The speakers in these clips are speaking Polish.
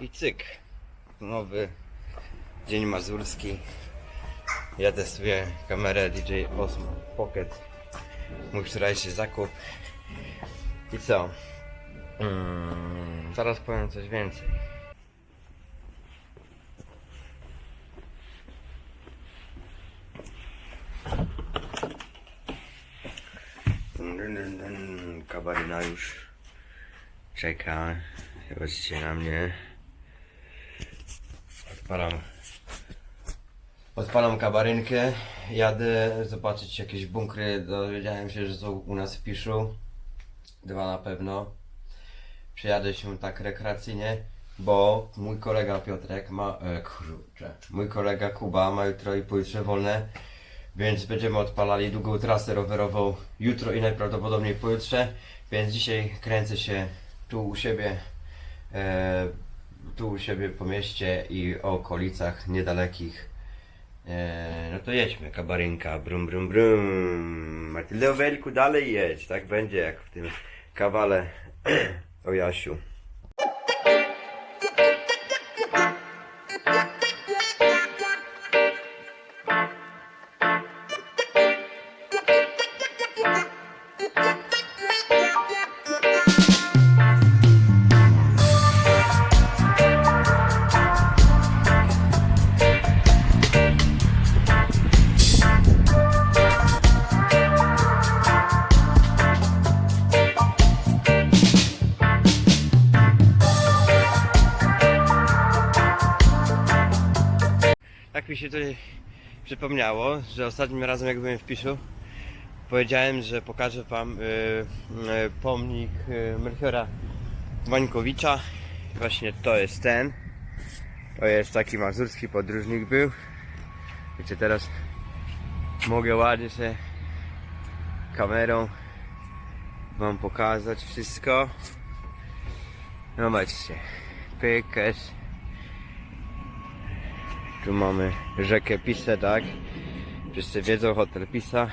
I cyk. Nowy dzień mazurski. Ja testuję kamerę DJ Osmo Pocket. Mój wczorajszy zakup. I co? Mm, zaraz powiem coś więcej. Dun, dun, dun, dun. Kabaryna już czeka. Zobaczcie na mnie. Odpalam. Odpalam kabarynkę. Jadę zobaczyć jakieś bunkry. Dowiedziałem się, że są u nas w Piszu. Dwa na pewno. Przejadę się tak rekreacyjnie, bo mój kolega Piotrek ma. E, kurczę. Mój kolega Kuba ma jutro i pojutrze wolne. Więc będziemy odpalali długą trasę rowerową jutro i najprawdopodobniej pojutrze. Więc dzisiaj kręcę się tu u siebie, e, tu u siebie po mieście i okolicach niedalekich. E, no to jedźmy, kabarynka, brum brum brum. Matyldo Welku dalej jedź, tak będzie jak w tym kawale o Jasiu. Przypomniało, że ostatnim razem jak byłem w Piszu powiedziałem, że pokażę wam y, y, pomnik y, Melchiora Wańkowicza. Właśnie to jest ten. To jest taki mazurski podróżnik był. Wiecie, teraz mogę ładnie się kamerą wam pokazać wszystko. Zobaczcie. Pykesz. Tu mamy rzekę Pisę, tak? Wszyscy wiedzą, hotel Pisa.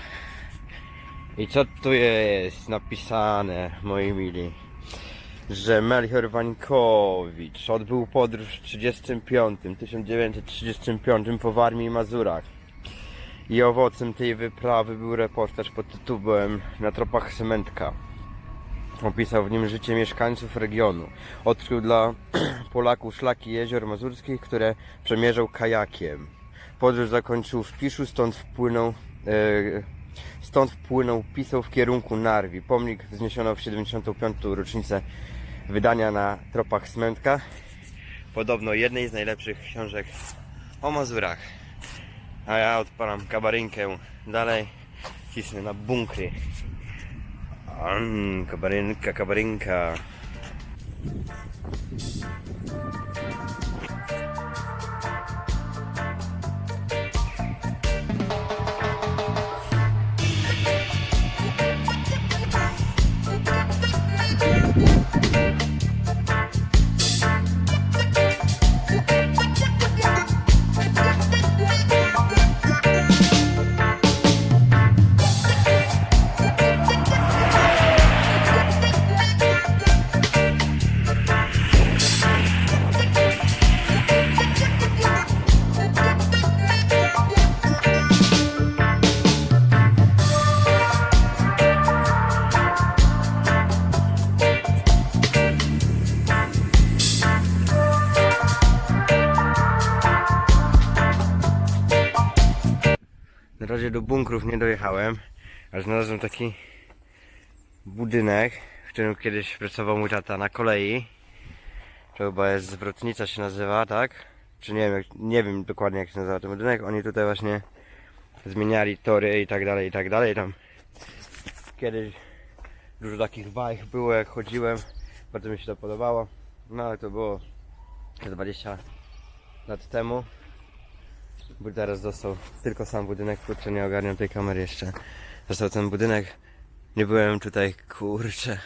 I co tu jest napisane, moi mili? Że Melchior Wańkowicz odbył podróż w 35, 1935 po Warmii i Mazurach. I owocem tej wyprawy był reportaż pod tytułem Na tropach Sementka. Opisał w nim życie mieszkańców regionu. Odkrył dla Polaków szlaki jezior mazurskich, które przemierzał kajakiem. Podróż zakończył w Piszu, stąd wpłynął, e, stąd wpłynął pisał w kierunku Narwi. Pomnik wzniesiono w 75. rocznicę wydania na tropach Smętka. Podobno jednej z najlepszych książek o Mazurach. A ja odpalam kabarynkę dalej, cisnę na bunkry. Mm, kabarynka, kabarynka. Na dojechałem, ale znalazłem taki budynek, w którym kiedyś pracował mój tata na kolei. To chyba jest zwrotnica się nazywa, tak? Czy nie wiem, jak, nie wiem dokładnie jak się nazywa ten budynek. Oni tutaj właśnie zmieniali tory i tak dalej, i tak dalej. Tam kiedyś dużo takich wajch było, jak chodziłem. Bardzo mi się to podobało. No ale to było ze 20 lat temu. Bo teraz został tylko sam budynek, kurczę, nie ogarniam tej kamery jeszcze. Został ten budynek. Nie byłem tutaj, kurczę,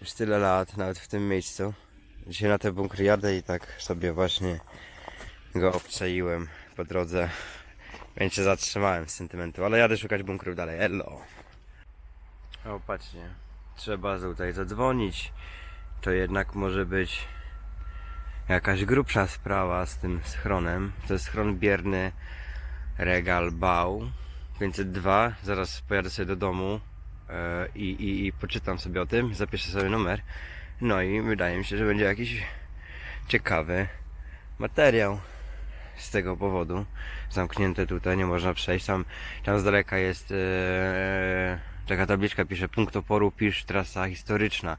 już tyle lat, nawet w tym miejscu. Dzisiaj na te bunkry jadę i tak sobie właśnie go obczaiłem po drodze. Więc się zatrzymałem z sentymentu, ale jadę szukać bunkrów dalej. Elo. O, patrzcie. Trzeba tutaj zadzwonić. To jednak może być jakaś grubsza sprawa z tym schronem. To jest schron bierny Regal Bau 502. Zaraz pojadę sobie do domu e, i, i, i poczytam sobie o tym, zapiszę sobie numer. No i wydaje mi się, że będzie jakiś ciekawy materiał z tego powodu. Zamknięte tutaj, nie można przejść. Tam, tam z daleka jest e, taka tabliczka, pisze punkt oporu, pisz trasa historyczna.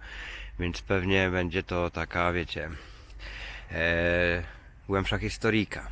Więc pewnie będzie to taka, wiecie, głębsza historyjka.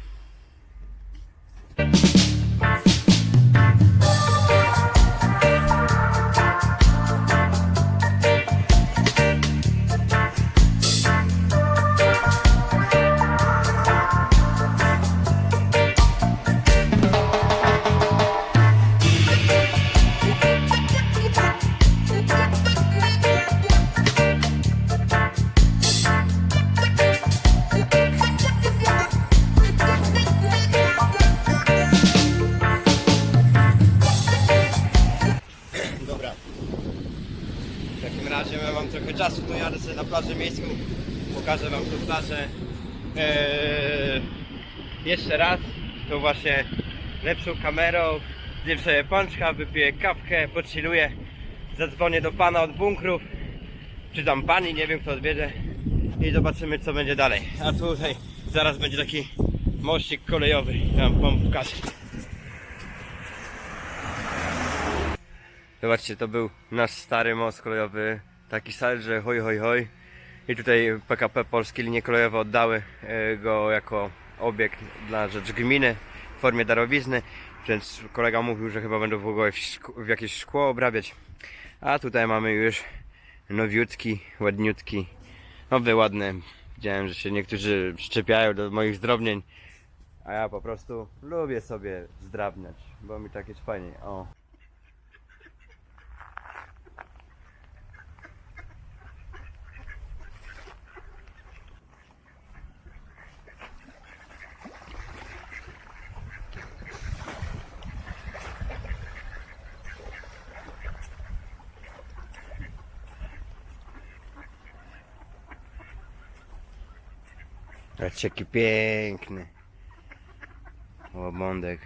Ja mam trochę czasu, to jadę sobie na plażę miejską. Pokażę wam tą plażę. Eee, jeszcze raz. To właśnie lepszą kamerą. Zjem sobie pączka, wypiję kawkę, pochilluję. Zadzwonię do pana od bunkrów. Czy tam pani, nie wiem kto odbierze. I zobaczymy co będzie dalej. A tutaj zaraz będzie taki mościk kolejowy. Ja wam pokażę. Zobaczcie, to był nasz stary most kolejowy, taki stary, że hoj hoj hoj. I tutaj PKP Polskie Linie Kolejowe oddały e, go jako obiekt dla rzecz gminy w formie darowizny, więc kolega mówił, że chyba będą w ogóle w, w jakieś szkło obrabiać. A tutaj mamy już nowiutki, ładniutki, nowy, ładny. Widziałem, że się niektórzy przyczepiają do moich zdrobnień, a ja po prostu lubię sobie zdrabniać, bo mi tak jest fajnie. O. Patrzcie jaki piękny. Łobądek.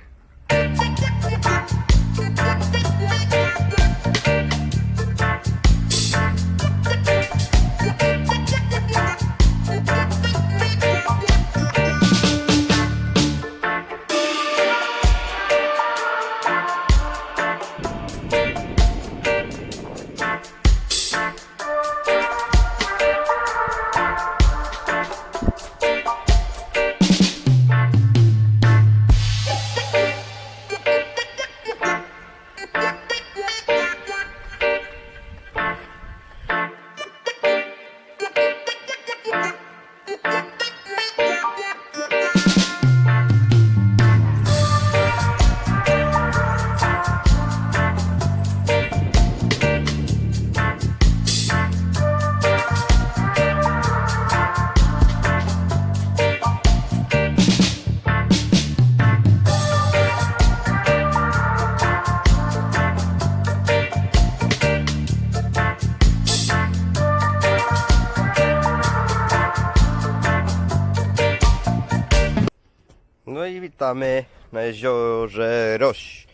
Na jeziorze Roś.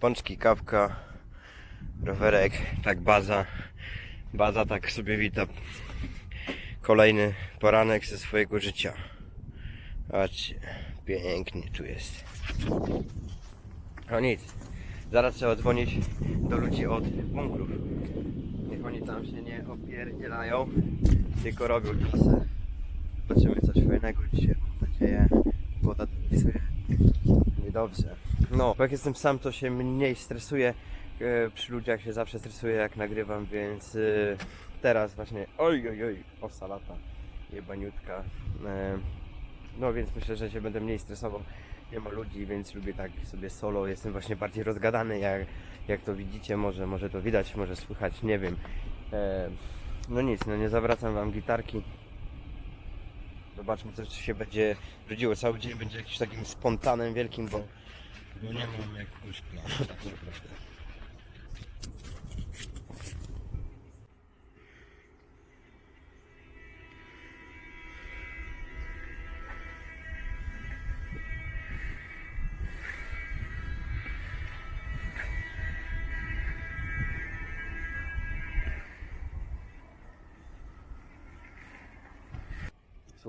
Pączki, kawka, rowerek, tak baza. Baza tak sobie wita kolejny poranek ze swojego życia. Patrzcie, pięknie tu jest. No nic, zaraz trzeba dzwonić do ludzi od bunkrów. Niech oni tam się nie opierdzielają, tylko robią kasę. Zobaczymy coś fajnego dzisiaj, mam nadzieję. Woda dopisuje. Niedobrze. No, jak jestem sam, to się mniej stresuję. E, Przy ludziach się zawsze stresuję, jak nagrywam, więc e, teraz właśnie. Oj, oj, oj, osa lata. Jebaniutka. E, No więc myślę, że się będę mniej stresował. Nie ma ludzi, więc lubię tak sobie solo. Jestem właśnie bardziej rozgadany, jak, jak to widzicie. Może, może to widać, może słychać, nie wiem. E, No nic, no nie zawracam wam gitarki. Zobaczmy, co się będzie rodziło. Cały dzień będzie jakimś takim spontanem wielkim, bo, bo nie mam jakiegoś planu tak naprawdę.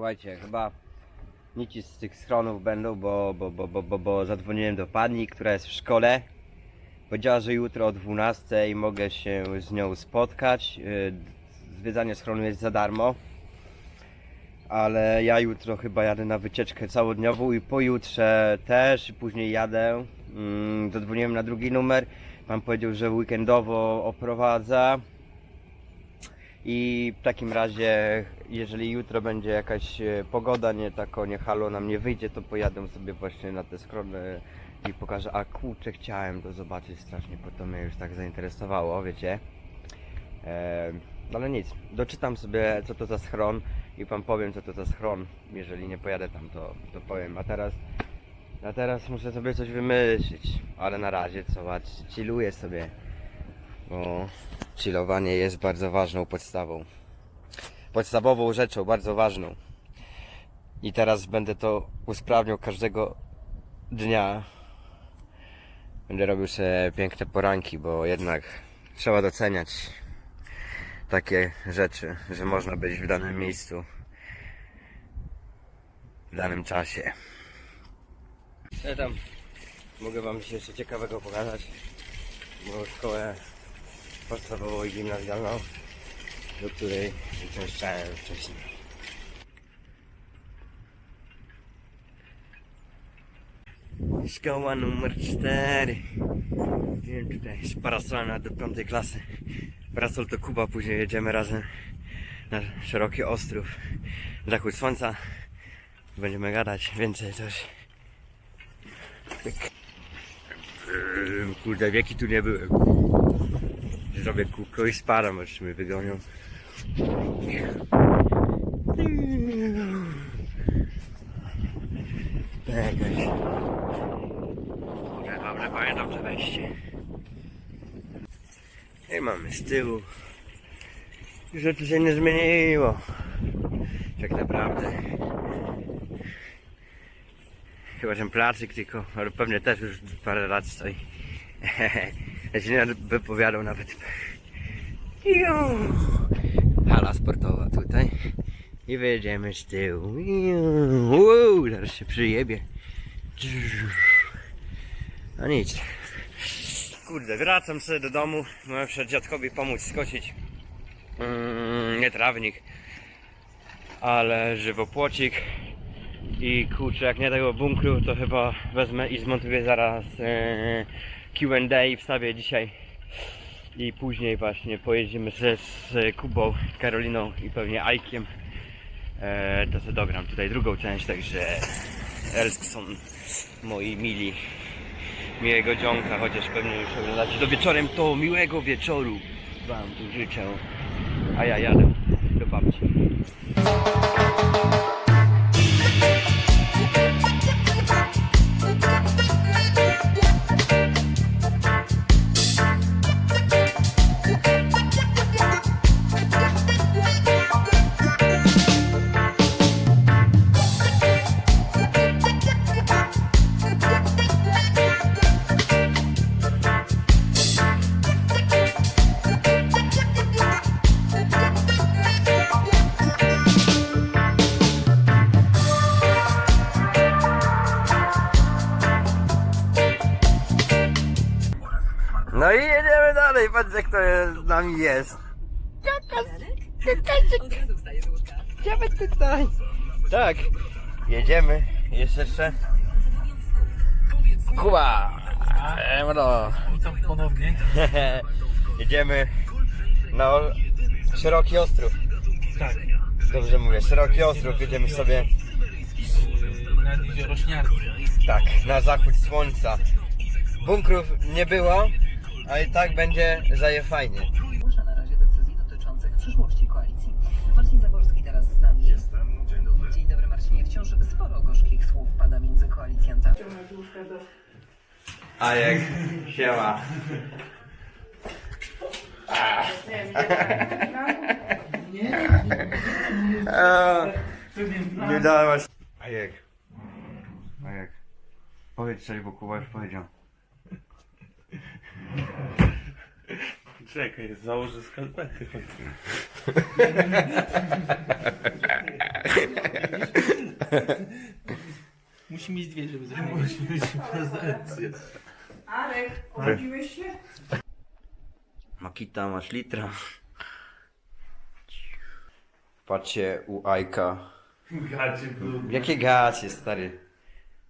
Słuchajcie, chyba nici z tych schronów będą, bo, bo, bo, bo, bo, bo zadzwoniłem do pani, która jest w szkole. Powiedziała, że jutro o 12 mogę się z nią spotkać. Yy, Zwiedzanie schronu jest za darmo. Ale ja jutro chyba jadę na wycieczkę całodniową i pojutrze też, później jadę. Mm, Zadzwoniłem na drugi numer. Pan powiedział, że weekendowo oprowadza. I w takim razie, jeżeli jutro będzie jakaś e, pogoda, nie tako, nie halo nam nie wyjdzie, to pojadę sobie właśnie na te skrony i pokażę. A kurczę, chciałem to zobaczyć strasznie, bo to mnie już tak zainteresowało, wiecie. E, ale nic, doczytam sobie co to za schron i wam powiem co to za schron. Jeżeli nie pojadę tam, to, to powiem. A teraz, a teraz muszę sobie coś wymyślić. Ale na razie, co, chilluję sobie. Bo chillowanie jest bardzo ważną podstawą. Podstawową rzeczą, bardzo ważną. I teraz będę to usprawniał każdego dnia. Będę robił sobie piękne poranki, bo jednak trzeba doceniać takie rzeczy, że można być w danym miejscu w danym czasie. Ja tam mogę wam coś jeszcze ciekawego pokazać, bo szkołę podstawową i gimnazjalną, do której uczęszczałem wcześniej. Szkoła numer 4. Wiem tutaj z parasolem do piątej klasy. Parasol to Kuba, później jedziemy razem na szeroki ostrów. Zachód słońca. Będziemy gadać więcej. Eee, Kurde, wieki tu nie byłem. Zrobię kółko i spadam, aż mnie wygonią. Jakaś. Kurde, dobrze pamiętam to wejście. I mamy z tyłu. Rzeczy się nie zmieniło. Tak naprawdę. Chyba ten placyk tylko, ale pewnie też już parę lat stoi. Ja się nie wypowiadał nawet. Hala sportowa tutaj. I wyjedziemy z tyłu. Wow, zaraz się przyjebie. No nic. Kurde, wracam sobie do domu. Muszę dziadkowi pomóc skosić. Mm, nie trawnik, ale żywopłocik. I kurczę, jak nie tego bunkru, to chyba wezmę i zmontuję zaraz e, Q&A i wstawię dzisiaj. I później właśnie pojedziemy ze, z Kubą, Karoliną i pewnie Ajkiem. E, to sobie dogram tutaj drugą część, także Elskson, moi mili miłego dzionka, chociaż pewnie już oglądacie to wieczorem, to miłego wieczoru Wam tu życzę. A ja jadę do babci. Nami jest. Łóżka. Idziemy tutaj. Tak, jedziemy. Jest jeszcze Kuba. Emro. Witam ponownie. Jedziemy na szeroki ostrów. Tak, Dobrze mówię, szeroki ostrów. Jedziemy sobie nad jezioro Śniarki. tak, na zachód słońca. Bunkrów nie było, ale i tak będzie zaje fajnie. Przyszłości koalicji. Marcin Zaborski teraz z nami. Jestem, dzień dobry. Dzień dobry Marcinie. Wciąż sporo gorzkich słów pada między koalicjantami. A jak siema. A, Nie dałaś. A jak? A jak? Powiedz coś, bo Kuba już powiedział. Czekaj, założę skalpetkę. Musi mieć dwie, żeby zrobić. Musi mieć prezencję. Arek, się? Makita, masz litra. Patrzcie u Ajka. Gacie, brudne. Jakie gacie, stary.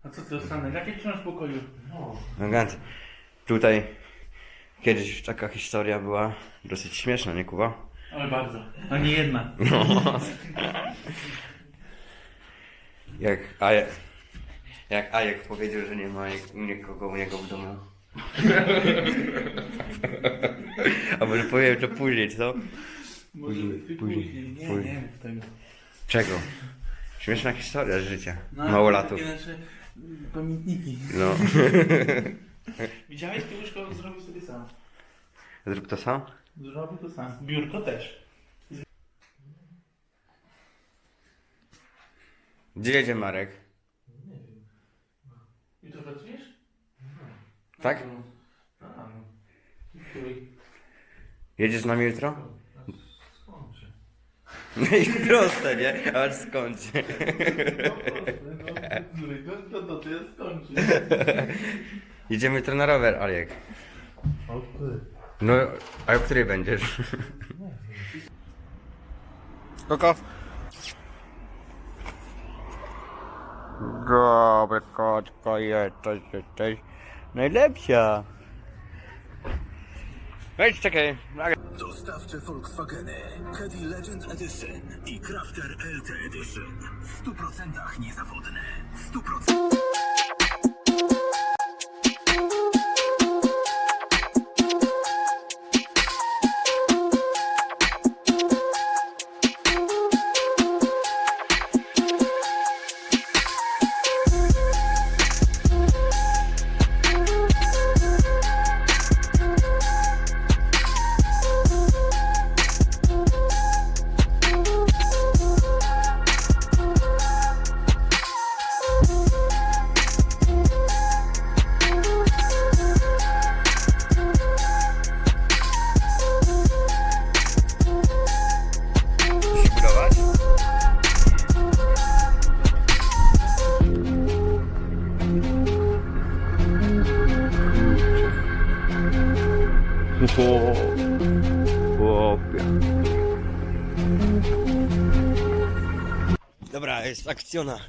A co to stanę? Jakie trzymasz w pokoju? No gacie. Tutaj kiedyś taka historia była dosyć śmieszna, nie Kuba? Ale bardzo. No nie jedna. Jak Ajek, jak Ajek powiedział, że nie ma nikogo u niego w domu. A może powiem to później, co? Może Później, później. Nie, później. nie mów tego. Czego? Śmieszna historia z życia. No, Małolatów. Takie nasze mm, pamiętniki. No. Widziałeś, to łóżko zrobił sobie sam. Zrób to sam? Zrobił to sam. Biurko też. Gdzie jedzie Marek? Jutro pracujesz? Tak? No, A, no. Której? Jedziesz z nami jutro? No i proste, nie? Ale skąd? No, no, to, to ja skończę. Jedziemy jutro na rower, ty. No, a o której będziesz? Koko? Dobre kotko, jesteś, jesteś najlepsza. Wejdź, czekaj. Dostawcze Volkswageny Caddy Legend Edition i Crafter LT Edition w 100% niezawodne. W 100% Chłopie. Dobra, jest akcjona.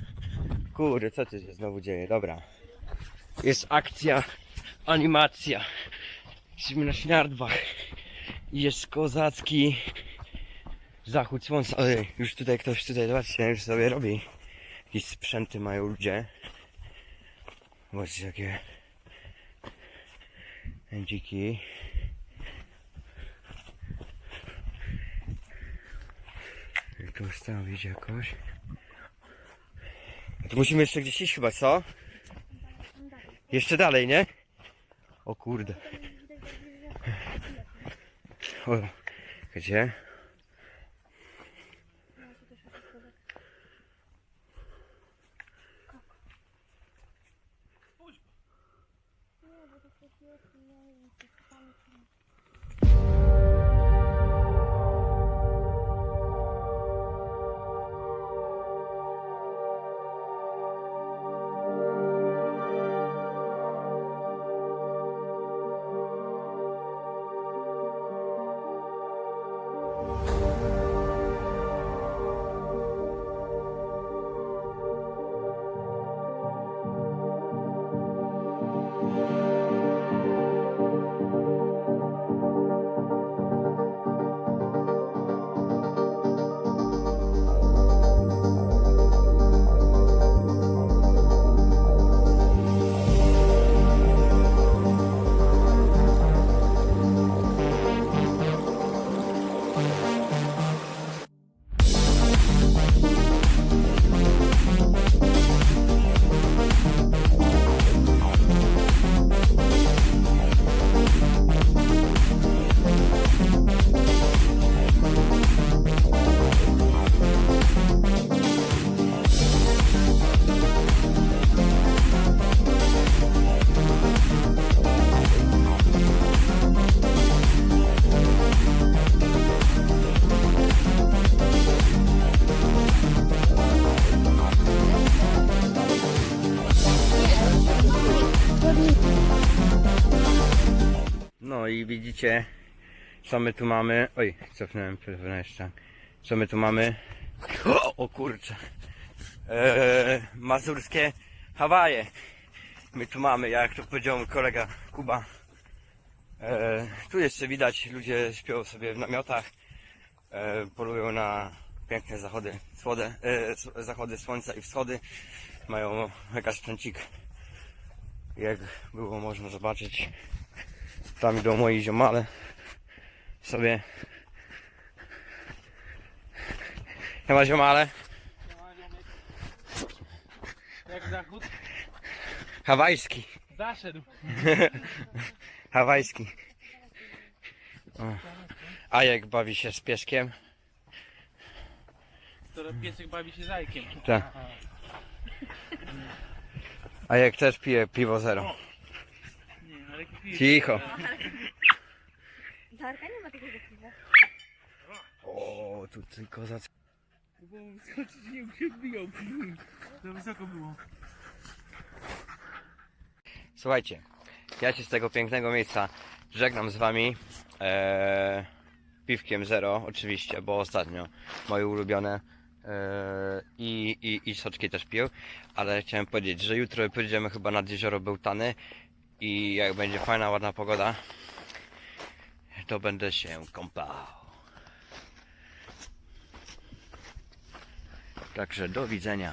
Kurde, co tu się znowu dzieje? Dobra. Jest akcja, animacja. Jesteśmy na śniardwach. I Jest kozacki zachód słońca. Oj, już tutaj ktoś tutaj, zobaczcie, już sobie robi. Jakieś sprzęty mają ludzie. Zobaczcie jakie dziki. Jak to ustawić jakoś? Tu musimy jeszcze gdzieś iść chyba, co? Jeszcze dalej, nie? O kurde. O, gdzie? Co my tu mamy. Oj, cofnąłem telefon jeszcze. Co my tu mamy? O, o kurczę. Eee, mazurskie Hawaje. My tu mamy, jak to powiedział kolega Kuba. Eee, tu jeszcze widać, ludzie śpią sobie w namiotach. Eee, polują na piękne zachody, słode, e, s- zachody słońca i wschody. Mają mega sprzęcik. Jak było można zobaczyć. Tam idą moi ziomale sobie. Chyba ziomale. Jak zachód? Hawajski. Zaszedł. Hawajski. O. A jak bawi się z pieskiem? To piesek bawi się zajkiem. Tak. A jak też pije piwo zero. Cicho. Darka nie ma takiego piwa. O, tu tylko za... Bo skoczyć nie się odbijał. Za wysoko było. Słuchajcie, ja się z tego pięknego miejsca żegnam z wami. Eee, piwkiem zero, oczywiście, bo ostatnio moje ulubione. Eee, i, i, I soczki też pił, ale chciałem powiedzieć, że jutro pojedziemy chyba nad jezioro Bełtany i jak będzie fajna, ładna pogoda, to będę się kąpał. Także do widzenia.